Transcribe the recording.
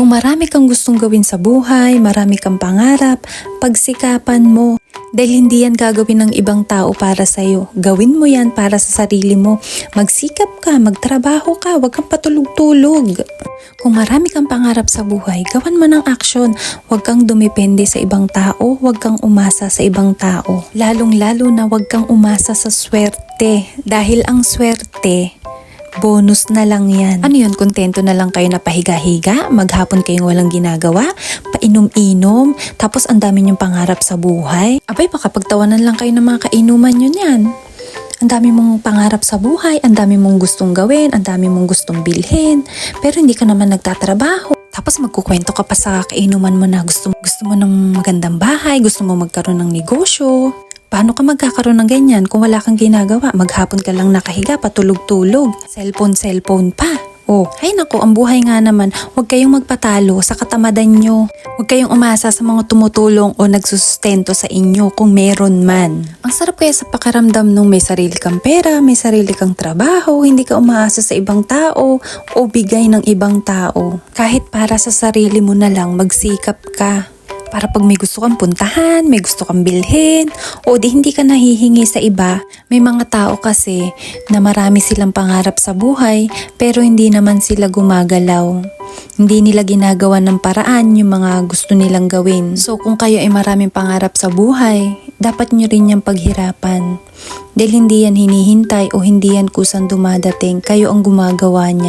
Kung marami kang gustong gawin sa buhay, marami kang pangarap, pagsikapan mo. Dahil hindi yan gagawin ng ibang tao para sa'yo. Gawin mo yan para sa sarili mo. Magsikap ka, magtrabaho ka, huwag kang patulog-tulog. Kung marami kang pangarap sa buhay, gawan mo ng aksyon. Huwag kang dumepende sa ibang tao, huwag kang umasa sa ibang tao. Lalong-lalo na huwag kang umasa sa swerte. Dahil ang swerte, bonus na lang yan. Ano yun, kontento na lang kayo na pahiga-higa, maghapon kayong walang ginagawa, painom-inom, tapos ang dami niyong pangarap sa buhay. Abay, baka pagtawanan lang kayo ng mga kainuman yun yan. Ang dami mong pangarap sa buhay, ang dami mong gustong gawin, ang dami mong gustong bilhin, pero hindi ka naman nagtatrabaho. Tapos magkukwento ka pa sa kainuman mo na gusto, gusto mo ng magandang bahay, gusto mo magkaroon ng negosyo. Paano ka magkakaroon ng ganyan kung wala kang ginagawa? Maghapon ka lang nakahiga, patulog-tulog. Cellphone, cellphone pa. Oh, ay nako, ang buhay nga naman, huwag kayong magpatalo sa katamadan nyo. Huwag kayong umasa sa mga tumutulong o nagsusustento sa inyo kung meron man. Ang sarap kaya sa pakiramdam nung may sarili kang pera, may sarili kang trabaho, hindi ka umaasa sa ibang tao o bigay ng ibang tao. Kahit para sa sarili mo na lang, magsikap ka. Para pag may gusto kang puntahan, may gusto kang bilhin, o di hindi ka nahihingi sa iba, may mga tao kasi na marami silang pangarap sa buhay pero hindi naman sila gumagalaw. Hindi nila ginagawa ng paraan yung mga gusto nilang gawin. So kung kayo ay maraming pangarap sa buhay, dapat nyo rin yung paghirapan. Dahil hindi yan hinihintay o hindi yan kusang dumadating, kayo ang gumagawa niya.